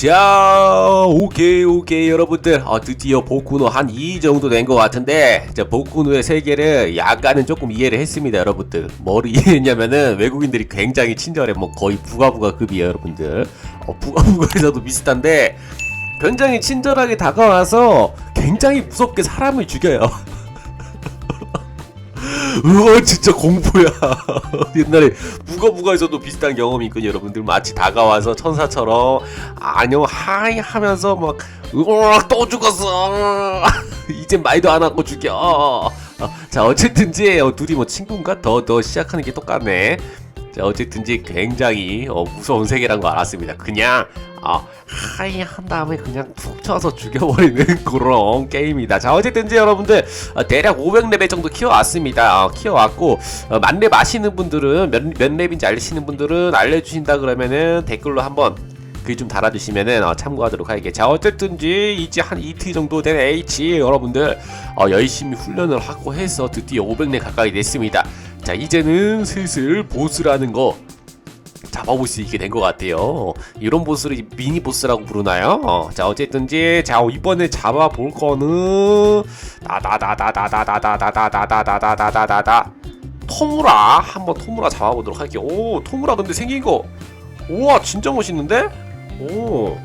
자, 오케이, 오케이, 여러분들. 어, 드디어 복구노 한2 정도 된 것 같은데, 자, 복구노의 세계를 약간은 조금 이해를 했습니다, 여러분들. 뭐를 이해했냐면은, 외국인들이 굉장히 친절해. 뭐, 거의 부가부가급이에요, 여러분들. 어, 부가부가에서도 비슷한데, 굉장히 친절하게 다가와서, 굉장히 무섭게 사람을 죽여요. 우와 진짜 공포야. 옛날에 무거무거에서도 비슷한 경험이 있거든요 여러분들. 마치 다가와서 천사처럼 안녕 하이 하면서 막 우와 또 죽었어. 이제 말도 안 하고 죽여. 어, 자 어쨌든지 어, 둘이 뭐 친구인가? 더더 시작하는 게 똑같네 자 어쨌든지 굉장히 어, 무서운 세계란 거 알았습니다 그냥 어, 하이 한 다음에 그냥 툭 쳐서 죽여버리는 그런 게임이다. 자, 어쨌든지 여러분들 어, 대략 500레벨 정도 키워왔습니다. 어, 키워왔고 어, 만렙 아시는 분들은 몇, 몇 렙인지 아시는 분들은 알려주신다 그러면은 댓글로 한번 글 좀 달아주시면은 어, 참고하도록 할게요. 자, 어쨌든지 이제 한 이틀 정도 된 H 여러분들 어, 열심히 훈련을 하고 해서 드디어 500렙 가까이 됐습니다. 자, 이제는 슬슬 보스라는 거 잡아볼 수 있게 된 것 같아요. 이런 보스를 미니 보스라고 부르나요? 어, 자 어쨌든지 자 이번에 잡아볼 거는 다다다다다다다다다다다다다다다다 토무라 한번 토무라 잡아보도록 할게요. 오 토무라 근데 생긴 거 우와 진짜 멋있는데? 오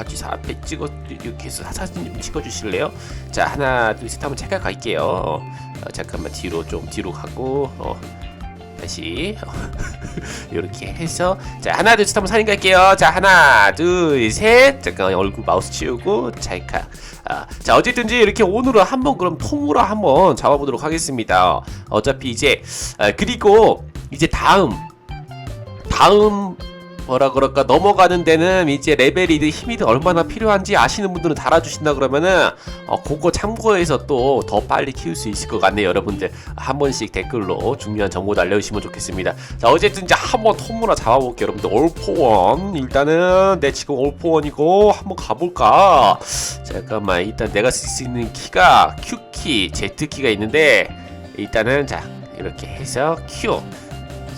같이 사 앞에 찍어 이렇게 해서 사진 좀 찍어주실래요? 자 하나 둘 셋 한번 잠깐 갈게요. 어, 잠깐만 뒤로 좀 뒤로 가고 어. 다시 이렇게 해서 자 하나 둘 셋 한번 사진 갈게요 자 하나 둘 셋 잠깐 얼굴 마우스 치우고 찰칵 아, 자 어쨌든지 이렇게 오늘은 한번 그럼 통으로 한번 잡아보도록 하겠습니다 어차피 이제 아, 그리고 이제 다음 다음 뭐라 그럴까? 넘어가는 데는 이제 레벨이든 힘이든 얼마나 필요한지 아시는 분들은 달아주신다 그러면은 어 그거 참고해서 또 더 빨리 키울 수 있을 것 같네요 여러분들. 한 번씩 댓글로 중요한 정보도 알려주시면 좋겠습니다. 자 어쨌든 이제 한번 톰무나 잡아볼게요 여러분들. 올포원. 일단은 내 지금 올포원이고 한번 가볼까? 잠깐만 일단 내가 쓸 수 있는 키가 Q키 Z키가 있는데 일단은 자 이렇게 해서 Q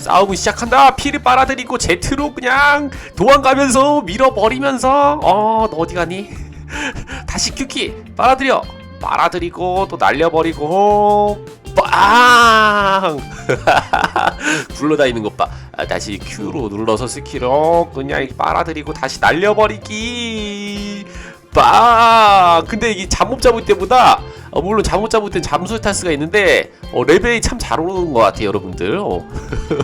싸움을 시작한다. 피를 빨아들이고 제트로 그냥 도망가면서 밀어버리면서 어, 너 어디 가니? 다시 큐키 빨아들여. 빨아들이고 또 날려버리고 빵! 굴러다니는 것 봐. 아, 다시 Q로 눌러서 스킬로 그냥 빨아들이고 다시 날려버리기. 빵! 근데 이게 잠못 잡을 때보다 어, 물론 잠 못 잡을 땐 잠수 탈 수가 있는데 어, 레벨이 참 잘 오르는 것 같아요 여러분들. 어.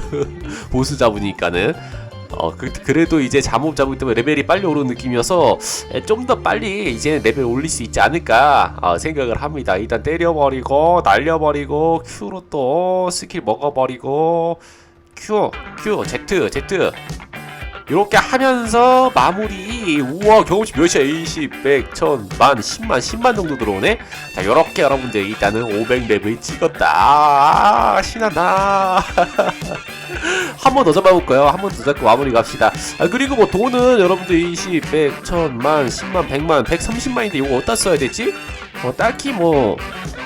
보스 잡으니까는. 어, 그, 그래도 이제 잠못 잡을 때문에 레벨이 빨리 오르는 느낌이어서 좀 더 빨리 이제 레벨 올릴 수 있지 않을까 어, 생각을 합니다. 일단 때려버리고 날려버리고 Q로 또 스킬 먹어버리고 Q Q Z Z 이렇게 하면서 마무리 우와 경험치 몇이야? 20, 100, 1000, 만, 10만, 10만 정도 들어오네? 자 요렇게 여러분들 일단은 500렙을 찍었다. 아, 신난다. 한 번 더 잡아볼까요? 한 번 더 잡고 마무리 갑시다. 아 그리고 뭐 돈은 여러분들 20, 100, 1000, 만, 10만, 100만, 130만인데 이거 어디다 써야 되지? 어 딱히 뭐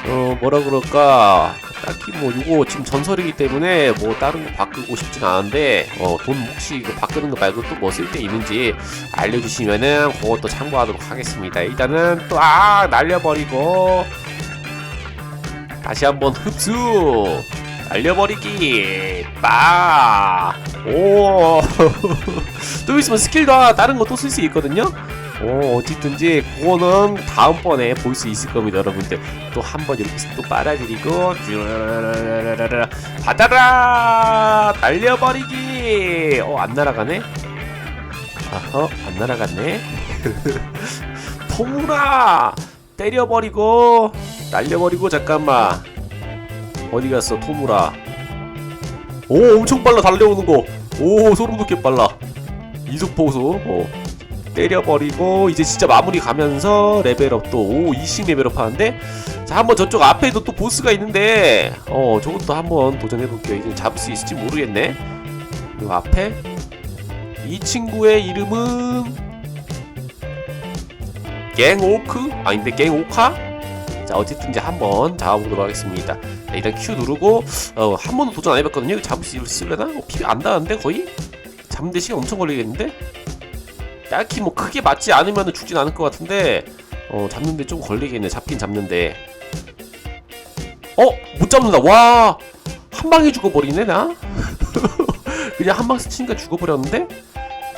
어, 뭐라 그럴까 딱히 뭐 이거 지금 전설이기 때문에 뭐 다른 거 바꾸고 싶진 않은데 어, 돈 혹시 이거 바꾸는 거 말고 또 뭐쓸때 있는지 알려주시면은 그것도 참고하도록 하겠습니다. 일단은 또 아 날려버리고. 다시 한번 흡수. 날려버리기. 빠오또 있으면 스킬도 하나 다른 거 또 쓸 수 있거든요 오, 어쨌든지 그거는 다음번에 볼 수 있을 겁니다 여러분들. 또 한 번 이렇게 또 빨아들이고 쭈르르르르르르 받아라 날려버리기! 어 안 날아가네? 아허 안 날아갔네. 토무라! 때려버리고 날려버리고 잠깐만. 어디 갔어 토무라? 오 엄청 빨라 달려오는 거오 소름 돋게 빨라. 이속 보소 어. 때려버리고 이제 진짜 마무리 가면서 레벨업 또5 20 레벨업 하는데 자 한번 저쪽 앞에도 또 보스가 있는데 어 저것도 한번 도전해볼게요 이제 잡을 수 있을지 모르겠네 이 앞에 이 친구의 이름은 갱오크? 아닌데 갱오카? 자 어쨌든 이제 한번 잡아보도록 하겠습니다 자, 일단 Q 누르고 어, 한 번도 도전 안 해봤거든요 잡을 수 있으려나? 어, 피가 안 닿는데 거의? 잡는 데 시간 엄청 걸리겠는데? 딱히 뭐 크게 맞지 않으면 죽진 않을 것 같은데 어 잡는데 좀 걸리겠네. 잡긴 잡는데. 어? 못 잡는다. 와! 한 방에 죽어버리네 나? 그냥 한 방 스치니까 죽어버렸는데?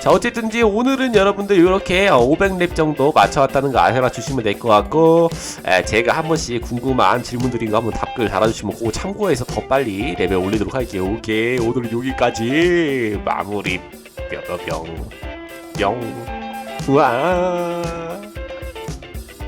자 어쨌든지 오늘은 여러분들 이렇게 500렙 정도 맞춰왔다는 거 알아봐 주시면 될 것 같고 에, 제가 한 번씩 궁금한 질문드린 거 한번 답글 달아주시면 그거 참고해서 더 빨리 레벨 올리도록 할게요. 오케이. 오늘은 여기까지. 마무리. 뿅뿅뿅 뿅 우와